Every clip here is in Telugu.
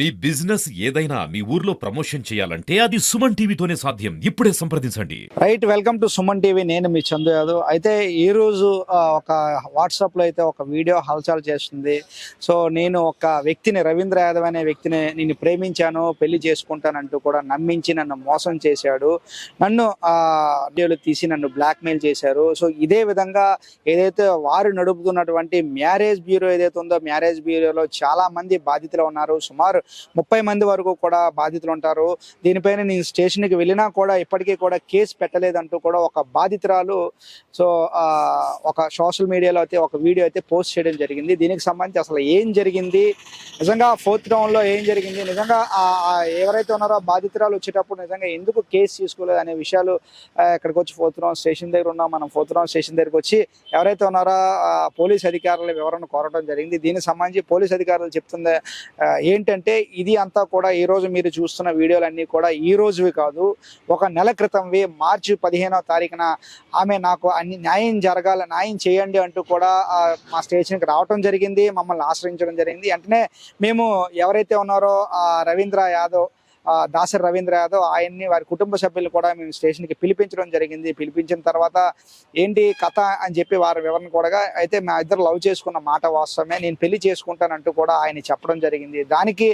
మీ బిజినెస్ ఏదైనా మీ ఊర్లో ప్రమోషన్ చేయాలంటే అది సుమన్ టీవీతోనే సాధ్యం. ఇప్పుడే సంప్రదించండి. Right welcome to Suman TV. నేను మీ చందు యాదవ్. అయితే ఈ రోజు ఒక వాట్సాప్లో అయితే ఒక వీడియో హల్చల్ చేస్తుంది. సో నేను ఒక వ్యక్తిని రవీంద్ర యాదవ్ అనే వ్యక్తిని నేను ప్రేమించాను పెళ్ళి చేసుకుంటానంటూ కూడా నమ్మించి నన్ను మోసం చేశాడు. నన్ను వీడియోలు తీసి నన్ను బ్లాక్ మెయిల్ చేశారు. సో ఇదే విధంగా ఏదైతే వారు నడుపుతున్నటువంటి మ్యారేజ్ బ్యూరో ఏదైతే ఉందో మ్యారేజ్ బ్యూరోలో చాలా మంది బాధితులు ఉన్నారు. సుమారు ముప్పై మంది వరకు కూడా బాధితులు ఉంటారు. దీనిపైన నేను స్టేషన్కి వెళ్ళినా కూడా ఇప్పటికీ కూడా కేసు పెట్టలేదంటూ కూడా ఒక బాధితురాలు సో ఆ, ఒక సోషల్ మీడియాలో అయితే ఒక వీడియో అయితే పోస్ట్ చేయడం జరిగింది. దీనికి సంబంధించి అసలు ఏం జరిగింది? నిజంగా ఫోర్త్లో ఏం జరిగింది? నిజంగా ఎవరైతే ఉన్నారో బాధితురాలు వచ్చేటప్పుడు నిజంగా ఎందుకు కేసు తీసుకోలేదు అనే విషయాలు ఇక్కడికి వచ్చి ఫోర్త్ రౌండ్ స్టేషన్ దగ్గర ఉన్నాం. మనం ఫోర్త్ రౌండ్ స్టేషన్ దగ్గరికి వచ్చి ఎవరైతే ఉన్నారో పోలీస్ అధికారుల వివరణ కోరడం జరిగింది. దీనికి సంబంధించి పోలీస్ అధికారులు చెప్తుంది ఏంటంటే ఇది అంతా కూడా ఈ రోజు మీరు చూస్తున్న వీడియోలన్నీ కూడా ఈ రోజువి కాదు ఒక నెల క్రితంవి మార్చి పదిహేనవ తారీఖున ఆమె నాకు అన్ని న్యాయం జరగాల న్యాయం చేయండి అంటూ కూడా మా స్టేషన్కి రావటం జరిగింది మమ్మల్ని ఆశ్రయించడం జరిగింది. వెంటనే మేము ఎవరైతే ఉన్నారో రవీంద్ర యాదవ్ దాసరి రవీంద్ర యాదవ్ ఆయన్ని వారి కుటుంబ సభ్యులు కూడా మేము స్టేషన్కి పిలిపించడం జరిగింది. పిలిపించిన తర్వాత ఏంటి కథ అని చెప్పి వారి వివరణ కూడా అయితే మా ఇద్దరు లవ్ చేసుకున్న మాట వాస్తవమే. నేను పెళ్ళి చేసుకుంటానంటూ కూడా ఆయన చెప్పడం జరిగింది. దానికి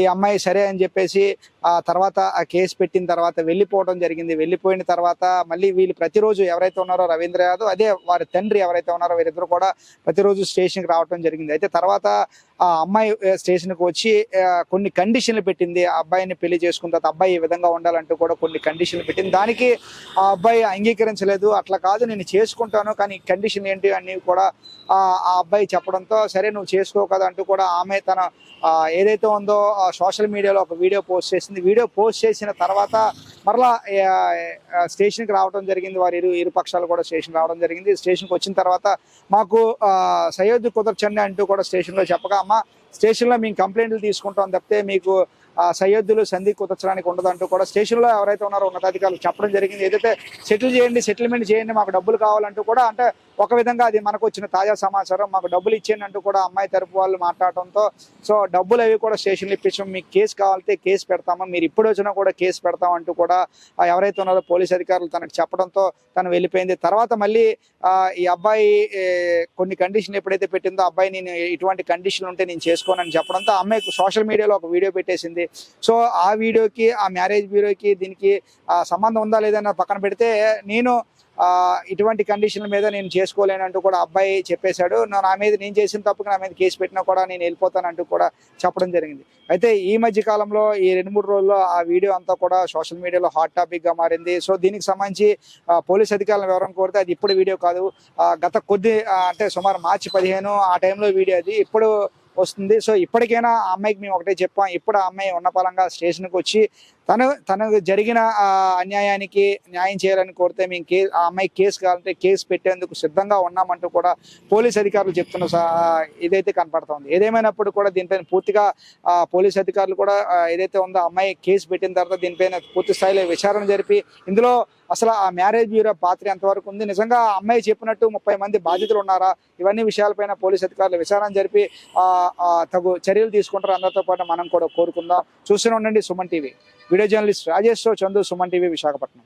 ఈ అమ్మాయి సరే అని చెప్పేసి ఆ తర్వాత ఆ కేసు పెట్టిన తర్వాత వెళ్ళిపోవడం జరిగింది. వెళ్ళిపోయిన తర్వాత మళ్ళీ వీళ్ళు ప్రతిరోజు ఎవరైతే ఉన్నారో రవీంద్ర యాదవ్ అదే వారి తండ్రి ఎవరైతే ఉన్నారో వీరిద్దరు కూడా ప్రతిరోజు స్టేషన్కి రావడం జరిగింది. అయితే తర్వాత ఆ అమ్మాయి స్టేషన్కి వచ్చి కొన్ని కండిషన్లు పెట్టింది. ఆ అబ్బాయిని పెళ్ళి చేసుకున్న తర్వాత అబ్బాయి ఈ విధంగా ఉండాలంటూ కూడా కొన్ని కండిషన్లు పెట్టింది. దానికి ఆ అబ్బాయి అంగీకరించలేదు. అట్లా కాదు నేను చేసుకుంటాను కానీ కండిషన్ ఏంటి అని కూడా ఆ అబ్బాయి చెప్పడంతో సరే నువ్వు చేసుకో కదా అంటూ కూడా ఆమె తన ఏదైతే ఉందో సోషల్ మీడియాలో ఒక వీడియో పోస్ట్ చేసింది. వీడియో పోస్ట్ చేసిన తర్వాత మరలా స్టేషన్కి రావడం జరిగింది. వారి ఇరు ఇరు పక్షాలు కూడా స్టేషన్ రావడం జరిగింది. స్టేషన్కి వచ్చిన తర్వాత మాకు సయోధ్య కుదర్చండి అంటూ కూడా స్టేషన్లో చెప్పగా అమ్మ స్టేషన్లో మేము కంప్లైంట్లు తీసుకుంటాం తప్పితే మీకు సయోధ్యులు సయ్యద్దులు సంధి కుదర్చడానికి ఉండదంటూ కూడా స్టేషన్లో ఎవరైతే ఉన్నారో ఉన్నతాధికారులు చెప్పడం జరిగింది. ఏదైతే సెటిల్ చేయండి సెటిల్మెంట్ చేయండి మాకు డబ్బులు కావాలంటూ కూడా అంటే ఒక విధంగా అది మనకు వచ్చిన తాజా సమాచారం. మాకు డబ్బులు ఇచ్చేనంటూ కూడా అమ్మాయి తరపు వాళ్ళు మాట్లాడటంతో సో డబ్బులు అవి కూడా స్టేషన్లో ఇప్పించాం మీకు కేసు కావాలంటే కేసు పెడతాము మీరు ఇప్పుడు వచ్చినా కూడా కేసు పెడతాం అంటూ కూడా ఎవరైతే ఉన్నారో పోలీస్ అధికారులు తనకు చెప్పడంతో తను వెళ్ళిపోయింది. తర్వాత మళ్ళీ ఈ అబ్బాయి కొన్ని కండిషన్లు ఎప్పుడైతే పెట్టిందో అబ్బాయి నేను ఇటువంటి కండిషన్లు ఉంటే నేను చేసుకోనని చెప్పడంతో ఆ అమ్మాయికి సోషల్ మీడియాలో ఒక వీడియో పెట్టేసింది. సో ఆ వీడియోకి ఆ మ్యారేజ్ బ్యూరోకి దీనికి ఆ, సంబంధం ఉందా లేదన్న పక్కన పెడితే నేను ఇటువంటి కండిషన్ల మీద నేను చేసుకోలేనంటూ కూడా అబ్బాయి చెప్పేశాడు. నా- మీద నేను చేసిన తప్పుకు నా మీద కేసు పెట్టినా కూడా నేను వెళ్ళిపోతానంటూ కూడా చెప్పడం జరిగింది. అయితే ఈ మధ్య కాలంలో ఈ రెండు మూడు రోజుల్లో ఆ వీడియో అంతా కూడా సోషల్ మీడియాలో హాట్ టాపిక్గా మారింది. సో దీనికి సంబంధించి పోలీస్ అధికారుల వివరం కోరితే అది ఇప్పుడు వీడియో కాదు. గత కొద్ది అంటే సుమారు మార్చి పదిహేను ఆ టైంలో వీడియో అది. ఇప్పుడు వస్తుంది. సో ఇప్పటికైనా ఆ అమ్మాయికి మేము ఒకటే చెప్పాం. ఇప్పుడు ఆ అమ్మాయి ఉన్నపలంగా స్టేషన్కి వచ్చి తను తనకు జరిగిన అన్యాయానికి న్యాయం చేయాలని కోరితే మేము కే ఆ అమ్మాయి కేసు కావాలంటే కేసు పెట్టేందుకు సిద్ధంగా ఉన్నామంటూ కూడా పోలీస్ అధికారులు చెప్తున్న ఇదైతే కనపడుతోంది ఏదేమైనప్పుడు కూడా దీనిపైన పూర్తిగా పోలీస్ అధికారులు కూడా ఏదైతే ఉందో అమ్మాయి కేసు పెట్టిన తర్వాత దీనిపైన పూర్తి స్థాయిలో విచారణ జరిపి ఇందులో అసలు ఆ మ్యారేజ్ బ్యూరో పాత్ర ఎంతవరకు ఉంది? నిజంగా ఆ అమ్మాయి చెప్పినట్టు ముప్పై మంది బాధితులు ఉన్నారా? ఇవన్నీ విషయాలపైన పోలీస్ అధికారులు విచారణ జరిపి ఆ, తగు చర్యలు తీసుకుంటారు. అందరితో పాటు మనం కూడా కోరుకుందాం. చూస్తూనే ఉండండి Suman TV. Video journalist Rajesh Chandu Suman TV Visakhapatnam.